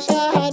Saha